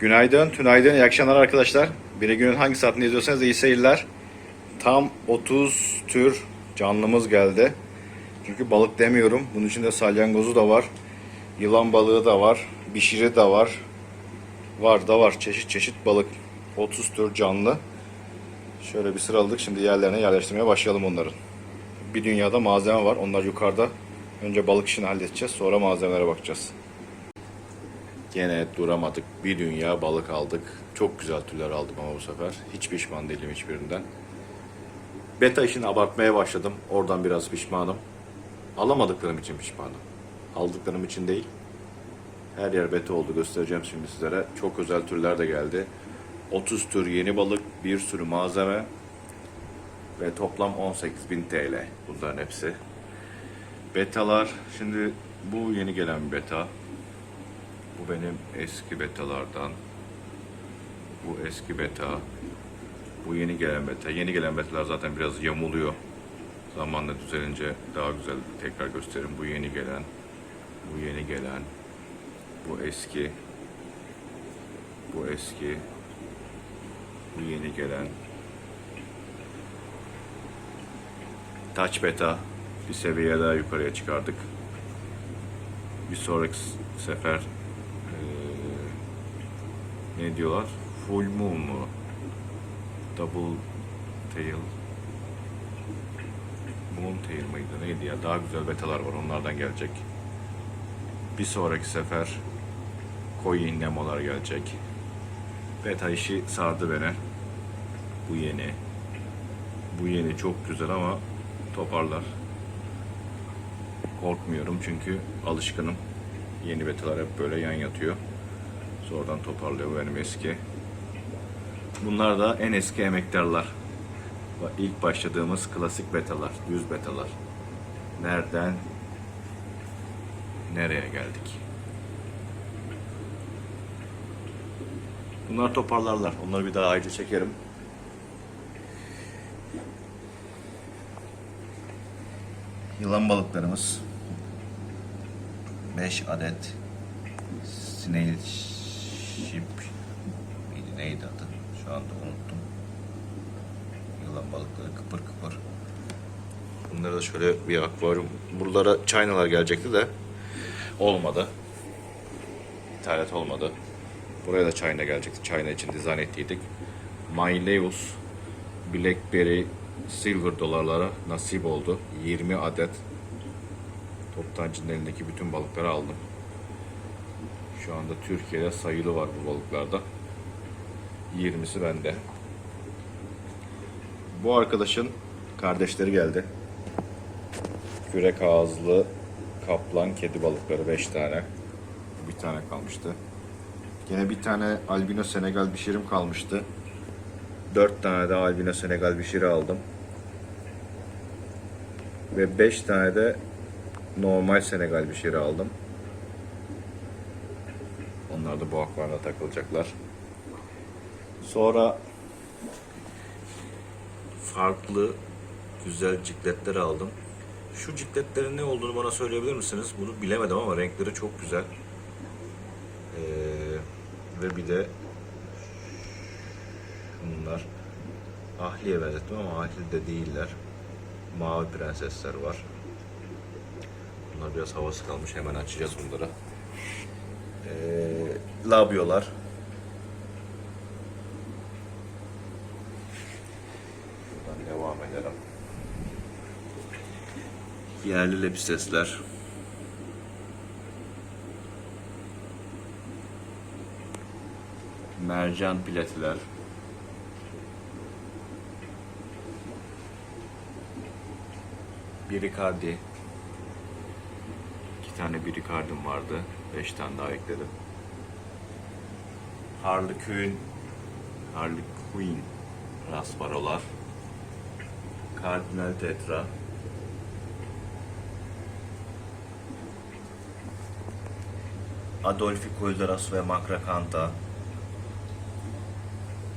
Günaydın, tünaydın, iyi akşamlar arkadaşlar. Bir günün hangi saatinde izliyorsanız iyi seyirler. Tam 30 tür canlımız geldi. Çünkü balık demiyorum. Bunun içinde salyangozu da var. Yılan balığı da var. Bişiri de var. Var da var. Çeşit çeşit balık. 30 tür canlı. Şöyle bir sıraladık. Şimdi yerlerine yerleştirmeye başlayalım onların. Bir dünyada malzeme var. Onlar yukarıda. Önce balık işini halledeceğiz. Sonra malzemelere bakacağız. Gene duramadık. Bir dünya balık aldık. Çok güzel türler aldım ama bu sefer. Hiç pişman değilim hiçbirinden. Beta işini abartmaya başladım. Oradan biraz pişmanım. Alamadıklarım için pişmanım. Aldıklarım için değil. Her yer beta oldu. Göstereceğim şimdi sizlere. Çok özel türler de geldi. 30 tür yeni balık, bir sürü malzeme ve toplam 18.000 TL bunların hepsi. Betalar, şimdi bu yeni gelen bir beta. Bu benim eski betalardan. Bu eski beta. Bu yeni gelen beta. Yeni gelen betalar zaten biraz yamuluyor. Zamanla düzelince daha güzel tekrar gösteririm. Bu yeni gelen. Bu yeni gelen. Bu eski. Bu eski. Bu yeni gelen. Touch beta. Bir seviye daha yukarıya çıkardık. Bir sonraki sefer ne diyorlar? Full moon mu? Double tail. Moon tail mıydı? Neydi ya? Daha güzel betalar var. Onlardan gelecek. Bir sonraki sefer koyu nemolar gelecek. Beta işi sardı beni. Bu yeni. Bu yeni çok güzel ama toparlar. Korkmuyorum çünkü alışkınım. Yeni betalar hep böyle yan yatıyor. Sonradan toparlıyor benim eski. Bunlar da en eski emektarlar. İlk başladığımız klasik betalar, düz betalar. Nereden nereye geldik? Bunlar toparlarlar. Onları bir daha ayrıca çekerim. Yılan balıklarımız 5 adet snail miydi neydi adı? Şu anda unuttum. Yılan balıkları kıpır kıpır. Bunları da şöyle bir akvaryum buralara çaynalar gelecekti de olmadı. İthalat olmadı. Buraya da çayna gelecekti. Çayna için dizayn ettiydik. Myleus Blackberry Silver dolarlara nasip oldu. 20 adet Toptancı'nın elindeki bütün balıkları aldım. Şu anda Türkiye'de sayılı var bu balıklarda. 20'si bende. Bu arkadaşın kardeşleri geldi. Kürek ağızlı kaplan kedi balıkları 5 tane. Bir tane kalmıştı. Yine bir tane albino Senegal bişirim kalmıştı. 4 tane de albino Senegal bişiri aldım. Ve 5 tane de normal Senegal şey aldım. Da bu akvaryumda takılacaklar. Sonra farklı güzel cikletler aldım. Şu cikletlerin ne olduğunu bana söyleyebilir misiniz? Bunu bilemedim ama renkleri çok güzel. Ee, ve bir de bunlar ahliye benzettim ama ahli de değiller. Mavi prensesler var. Bunlar biraz havası kalmış. Hemen açacağız bunları. Ee, labiolar. Buradan devam edelim. Yerli lepistesler. Mercan platiler. Birikardi. İki tane birikardim vardı. Beş tane daha ekledim. Harley Quinn, Harley Quinn rasparolar. Kardinal Tetra. Adolfi Koileras ve Makrakanta.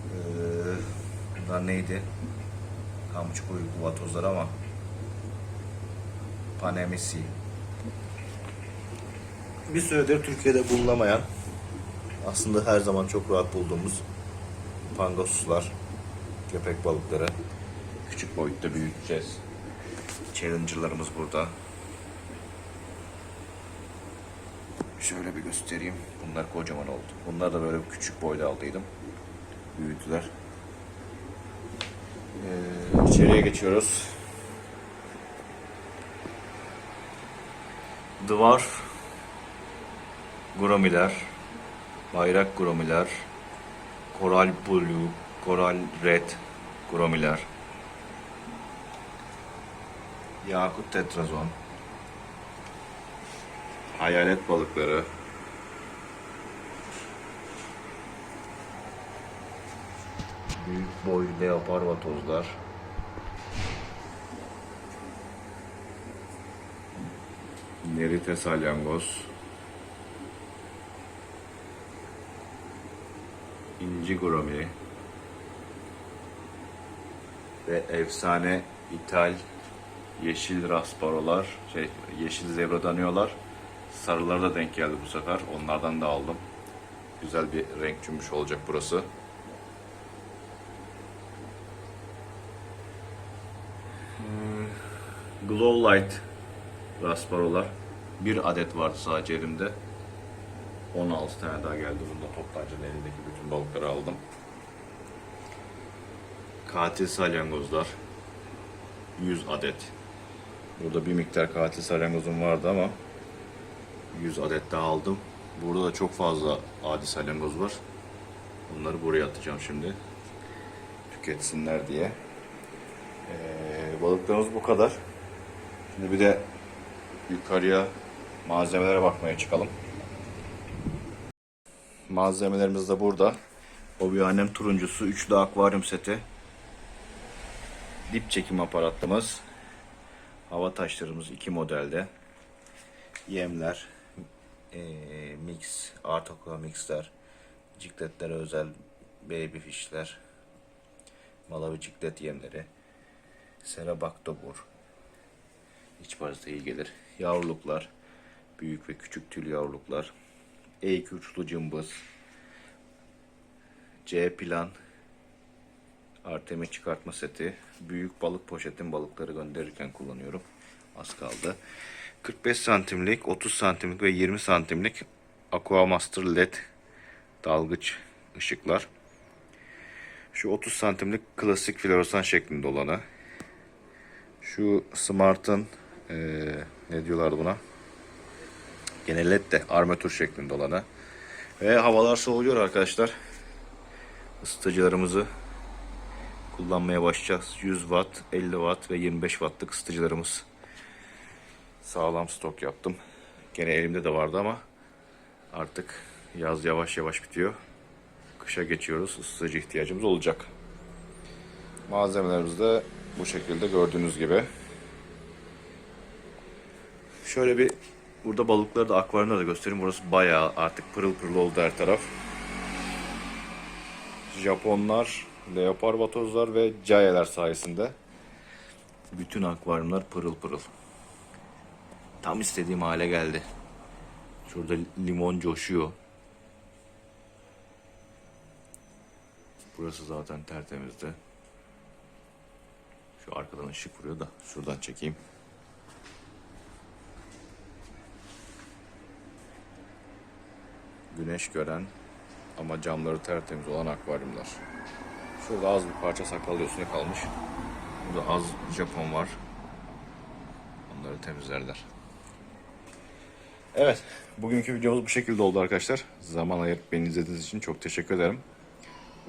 Ee, bunlar neydi? Kamçı koyu kuvatozlar ama Panemisi. Bir süredir Türkiye'de bulunamayan Aslında her zaman çok rahat bulduğumuz pangoslar, köpek balıkları. Küçük boyutta büyüteceğiz. Challenger'larımız burada. Şöyle bir göstereyim. Bunlar kocaman oldu. Bunlar da böyle küçük boyda aldıydım. Büyüdüler. Ee, içeriye geçiyoruz. Dwarf Gromiler, Bayrak Gromiler, Coral Blue, Coral Red Gromiler, Yakut Tetrazon, Hayalet balıkları, Büyük boy leopar vatozlar, Nerite salyangoz, inci ve efsane ithal yeşil rasparolar, şey yeşil zebradanıyorlar. Sarıları da denk geldi bu sefer. Onlardan da aldım. Güzel bir renk cümbüş olacak burası. Hmm, Glow Light rasparolar. Bir adet vardı sadece elimde. 16 tane daha geldi. Bunda toptancının elindeki bütün balıkları aldım. Katil salyangozlar. 100 adet. Burada bir miktar katil salyangozum vardı ama 100 adet daha aldım. Burada da çok fazla adi salyangoz var. Bunları buraya atacağım şimdi. Tüketsinler diye. Ee, balıklarımız bu kadar. Şimdi bir de yukarıya malzemelere bakmaya çıkalım. Malzemelerimiz de burada. Hobi annem turuncusu, üçlü akvaryum seti. Dip çekim aparatlımız. Hava taşlarımız iki modelde. Yemler, eee, mix, art aqua mixler, cikletlere özel baby fishler, malawi ciklet yemleri, serabaktobur, iç parazite iyi gelir. Yavruluklar, büyük ve küçük tül yavruluklar, E2 uçlu cımbız, C plan, Artemi çıkartma seti, büyük balık poşetin balıkları gönderirken kullanıyorum. Az kaldı. 45 santimlik, 30 santimlik ve 20 santimlik Aquamaster LED dalgıç ışıklar. Şu 30 santimlik klasik floresan şeklinde olanı. Şu Smart'ın eee, ne diyorlar buna? Gene led de armatür şeklinde olanı. Ve havalar soğuyor arkadaşlar. Isıtıcılarımızı kullanmaya başlayacağız. 100 watt, 50 watt ve 25 wattlık ısıtıcılarımız. Sağlam stok yaptım. Gene elimde de vardı ama artık yaz yavaş yavaş bitiyor. Kışa geçiyoruz. Isıtıcı ihtiyacımız olacak. Malzemelerimiz de bu şekilde gördüğünüz gibi. Şöyle bir burada balıkları da akvaryumda da göstereyim. Burası bayağı artık pırıl pırıl oldu her taraf. Japonlar, leopar vatozlar ve cayeler sayesinde bütün akvaryumlar pırıl pırıl. Tam istediğim hale geldi. Şurada limon coşuyor. Burası zaten tertemizdi. Şu arkadan ışık vuruyor da şuradan çekeyim. Güneş gören ama camları tertemiz olan akvaryumlar. Şurada az bir parça sakal yosunu kalmış. Burada az Japon var. Onları temizlerler. Evet, bugünkü videomuz bu şekilde oldu arkadaşlar. Zaman ayırıp beni izlediğiniz için çok teşekkür ederim.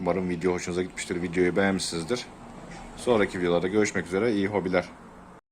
Umarım video hoşunuza gitmiştir. Videoyu beğenmişsinizdir. Sonraki videolarda görüşmek üzere. İyi hobiler.